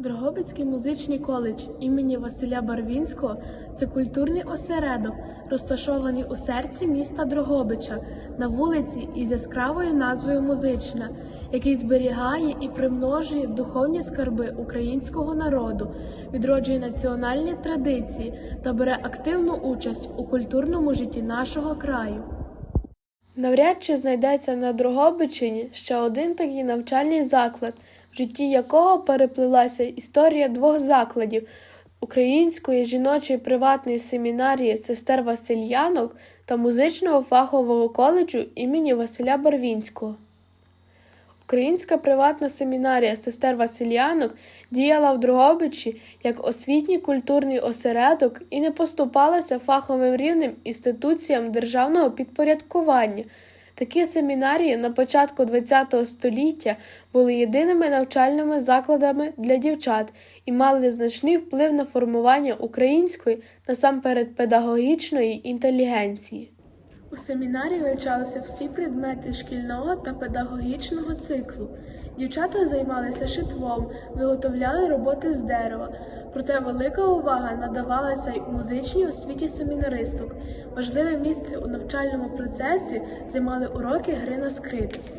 Дрогобицький музичний коледж імені Василя Барвінського це культурний осередок, розташований у серці міста Дрогобича на вулиці із яскравою назвою Музична, який зберігає і примножує духовні скарби українського народу, відроджує національні традиції та бере активну участь у культурному житті нашого краю. Навряд чи знайдеться на Дрогобичині ще один такий навчальний заклад, в житті якого переплилася історія двох закладів української жіночої приватної семінарії сестер Васильянок та музичного фахового коледжу імені Василя Барвінського. Українська приватна семінарія сестер Васильянок діяла в Дрогобичі як освітній культурний осередок і не поступалася фаховим рівнем інституціям державного підпорядкування. Такі семінарії на початку ХХ століття були єдиними навчальними закладами для дівчат і мали значний вплив на формування української, насамперед педагогічної інтелігенції. У семінарі вивчалися всі предмети шкільного та педагогічного циклу. Дівчата займалися шитвом, виготовляли роботи з дерева. Проте велика увага надавалася й музичній освіті семінаристок. Важливе місце у навчальному процесі займали уроки гри на скрипці.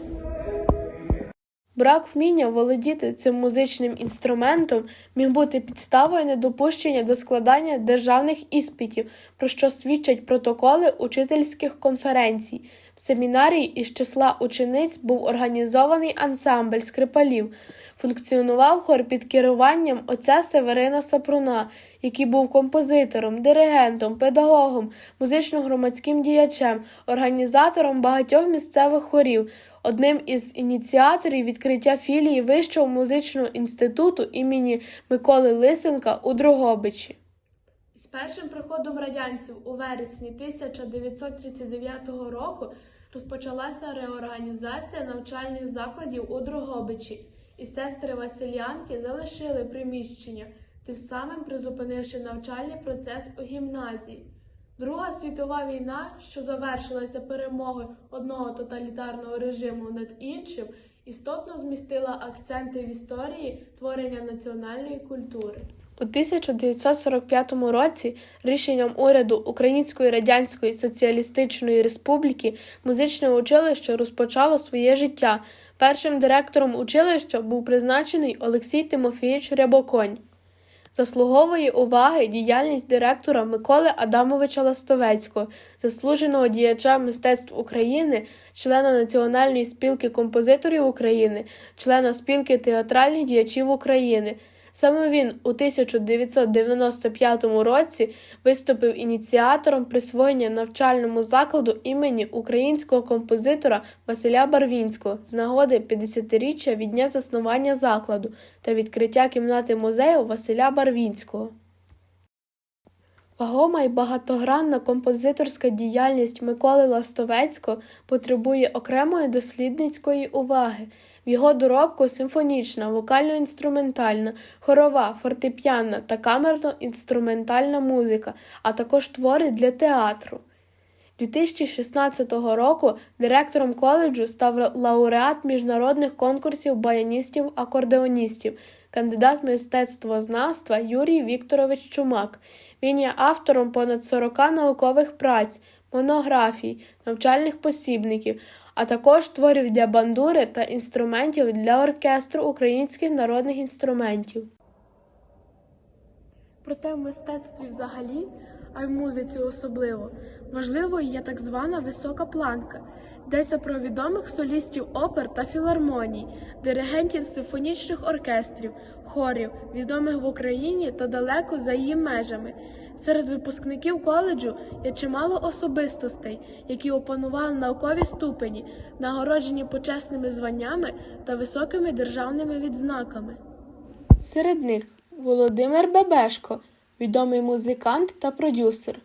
Брак вміння володіти цим музичним інструментом міг бути підставою недопущення до складання державних іспитів, про що свідчать протоколи учительських конференцій. В семінарії із числа учениць був організований ансамбль скрипалів. Функціонував хор під керуванням отця Северина Сапруна, який був композитором, диригентом, педагогом, музично-громадським діячем, організатором багатьох місцевих хорів, одним із ініціаторів відкриття філії Вищого музичного інституту імені Миколи Лисенка у Дрогобичі. З першим приходом радянців у вересні 1939 року розпочалася реорганізація навчальних закладів у Дрогобичі, і сестри Василянки залишили приміщення, тим самим призупинивши навчальний процес у гімназії. Друга світова війна, що завершилася перемогою одного тоталітарного режиму над іншим, істотно змістила акценти в історії творення національної культури. У 1945 році рішенням уряду Української Радянської Соціалістичної Республіки музичне училище розпочало своє життя. Першим директором училища був призначений Олексій Тимофійович Рябоконь. Заслуговує уваги діяльність директора Миколи Адамовича Ластовецького, заслуженого діяча мистецтв України, члена Національної спілки композиторів України, члена спілки театральних діячів України. Саме він у 1995 році виступив ініціатором присвоєння навчальному закладу імені українського композитора Василя Барвінського з нагоди 50-річчя від дня заснування закладу та відкриття кімнати музею Василя Барвінського. Вагома і багатогранна композиторська діяльність Миколи Ластовецького потребує окремої дослідницької уваги. В його доробку симфонічна, вокально-інструментальна, хорова, фортепіанна та камерно-інструментальна музика, а також твори для театру. 2016 року директором коледжу став лауреат міжнародних конкурсів баяністів-акордеоністів, кандидат мистецтвознавства Юрій Вікторович Чумак. Він є автором понад 40 наукових праць, монографій, навчальних посібників, а також творів для бандури та інструментів для оркестру українських народних інструментів. Проте в мистецтві взагалі, а й в музиці особливо, важливою є так звана висока планка. Йдеться про відомих солістів опер та філармоній, диригентів симфонічних оркестрів, хорів, відомих в Україні та далеко за її межами. Серед випускників коледжу є чимало особистостей, які опанували наукові ступені, нагороджені почесними званнями та високими державними відзнаками. Серед них Володимир Бебешко, відомий музикант та продюсер,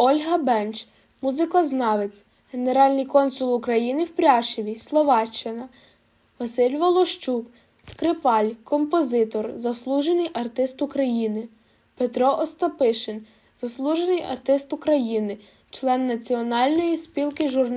Ольга Бенч, музикознавець, генеральний консул України в Пряшеві, Словаччина, Василь Волощук, скрипаль, композитор, заслужений артист України, Петро Остапишин, заслужений артист України, член Національної спілки журналістів.